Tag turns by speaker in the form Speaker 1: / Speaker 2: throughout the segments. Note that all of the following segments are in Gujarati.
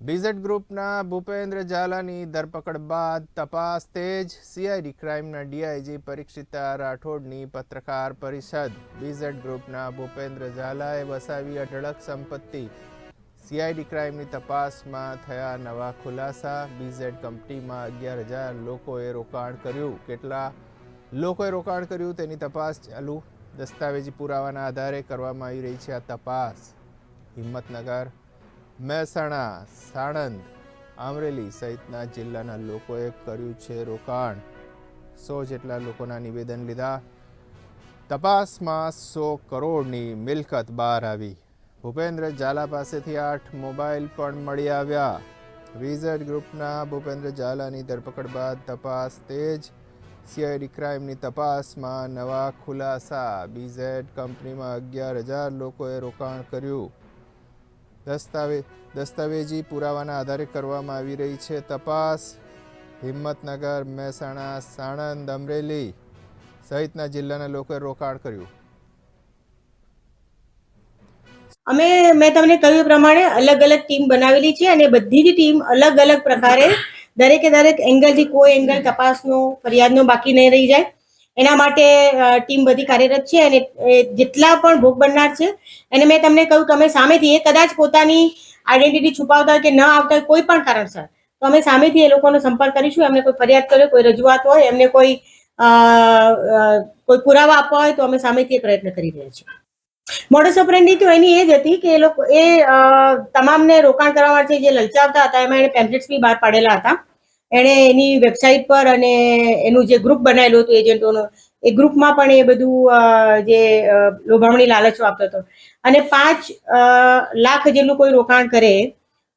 Speaker 1: બીઝેડ ગ્રુપના ભૂપેન્દ્ર ઝાલાની ધરપકડ બાદ તપાસ તેજ સીઆઈડી ક્રાઇમના ડીઆઈજી પરીક્ષિતા રાઠોડની પત્રકાર પરિષદ. બીઝેડ ગ્રુપના ભૂપેન્દ્ર ઝાલાએ વસાવી અઢળક સંપત્તિ. સીઆઈડી ક્રાઇમની તપાસમાં થયા નવા ખુલાસા. બીઝેડ કંપનીમાં અગિયાર હજાર લોકોએ રોકાણ કર્યું. કેટલા લોકોએ રોકાણ કર્યું તેની તપાસ ચાલુ. દસ્તાવેજી પુરાવાના આધારે કરવામાં આવી રહી છે આ તપાસ. હિંમતનગર મહેસાણા, સાણંદ, અમરેલી સહિતના જિલ્લાના લોકોએ કર્યું છે રોકાણ. સો જેટલા લોકોના નિવેદન લીધા. તપાસમાં સો કરોડની મિલકત બહાર આવી. ભૂપેન્દ્ર ઝાલા પાસેથી આઠ મોબાઈલ પણ મળી આવ્યા. વિઝર્ડ ગ્રુપના ભૂપેન્દ્ર ઝાલાની ધરપકડ બાદ તપાસ તેજ. સીઆઈડી ક્રાઇમની તપાસમાં નવા ખુલાસા. બીઝેડ કંપનીમાં અગિયાર હજાર લોકોએ રોકાણ કર્યું. દસ્તાવેજ દસ્તાવેજી પુરાવાના આધારે કરવામાં આવી રહી છે. તપાસ, હિંમતનગર, મહેસાણા, સાણંદ, અમરેલી સહિતના જિલ્લાના લોકોએ રોકાણ કર્યું.
Speaker 2: અમે, મેં તમને કહ્યું પ્રમાણે અલગ અલગ ટીમ બનાવેલી છે અને બધી જ ટીમ અલગ અલગ પ્રકારે દરેકે દરેક એંગલથી કોઈ એંગલ તપાસનો, ફરિયાદનો બાકી નહીં રહી જાય. એના માટે ટીમ બધી કાર્યરત છે અને જેટલા પણ ભોગ બનનાર છે અને મેં તમને કહ્યું કે અમે સામેથી એ કદાચ પોતાની આઈડેન્ટિટી છુપાવતા કે ન આવતા હોય કોઈ પણ કારણસર, તો અમે સામેથી એ લોકોનો સંપર્ક કરીશું, એમને કોઈ ફરિયાદ કર્યો, કોઈ રજૂઆત હોય, એમને કોઈ કોઈ પુરાવા આપવા હોય, તો અમે સામેથી એ પ્રયત્ન કરી રહ્યા છીએ. મોડસ ઓપરેન્ડી તો એની એ જ હતી કે એ લોકો, એ તમામને રોકાણ કરવા માટે જે લલચાવતા હતા, એમાં એને પેમ્પલેટ્સ બી બહાર પાડેલા હતા. એણે એની વેબસાઇટ પર અને એનું જે ગ્રુપ બનાવેલું હતું એજન્ટોનું એ ગ્રુપમાં પણ એ બધું જે લોભામણી લાલચો આપતો હતો. અને પાંચ લાખ જેટલું કોઈ રોકાણ કરે,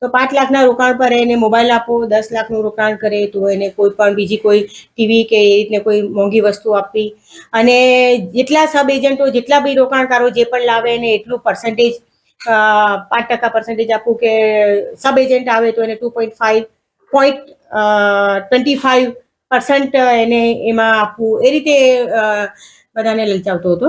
Speaker 2: તો પાંચ લાખના રોકાણ પર એને મોબાઈલ આપો, દસ લાખનું રોકાણ કરે તો એને કોઈ પણ બીજી કોઈ ટીવી કે એ રીતને કોઈ મોંઘી વસ્તુ આપવી. અને જેટલા સબ એજન્ટો જેટલા બી રોકાણકારો જે પણ લાવે એને એટલું પર્સન્ટેજ પાંચ ટકા પર્સન્ટેજ આપવું કે સબ એજન્ટ આવે તો એને two point five point twenty five percent એને એમાં આપવું. એ રીતે બધાને લલચાવતો હતો